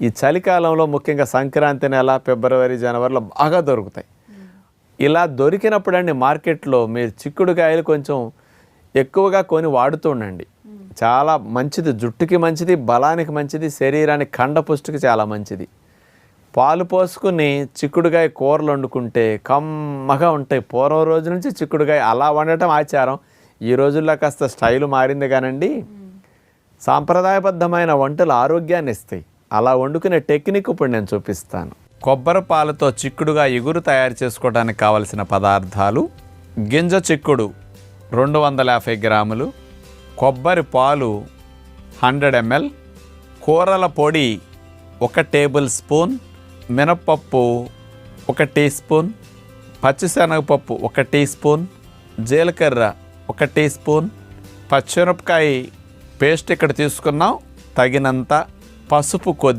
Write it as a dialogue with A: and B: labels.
A: ఈ చలికాలంలో ముఖ్యంగా సంక్రాంతి నెల ఫిబ్రవరి జనవరిలో బాగా దొరుకుతాయి. ఇలా దొరికినప్పుడండి మార్కెట్లో మీరు చిక్కుడుకాయలు కొంచెం ఎక్కువగా కొని వాడుతూ ఉండండి. చాలా మంచిది జుట్టుకి మంచిది బలానికి మంచిది శరీరానికి కండపుష్టికి చాలా మంచిది. పాలు పోసుకుని చిక్కుడుకాయ కూరలు వండుకుంటే కమ్మగా ఉంటాయి. పూర్వం రోజు నుంచి చిక్కుడుకాయ అలా వండటం ఆచారం. ఈ రోజుల్లో కాస్త స్టైల్ మారింది కానండి. సాంప్రదాయబద్ధమైన వంటలు ఆరోగ్యాన్ని ఇస్తాయి అలా వండుకునే టెక్నిక్ ఇప్పుడు నేను చూపిస్తాను. కొబ్బరి పాలతో చిక్కుడుగా ఎగురు తయారు చేసుకోవడానికి కావలసిన పదార్థాలు గింజ చిక్కుడు రెండు వందల యాభై గ్రాములు కొబ్బరి పాలు హండ్రెడ్ ఎంఎల్ కూరల పొడి ఒక టేబుల్ స్పూన్ మినప్పప్పు ఒక టీ స్పూన్ పచ్చిశనగపప్పు ఒక టీ స్పూన్ జీలకర్ర ఒక టీ స్పూన్ పచ్చిమిరపకాయ పేస్ట్ ఇక్కడ తీసుకున్నాం తగినంత passo por Code.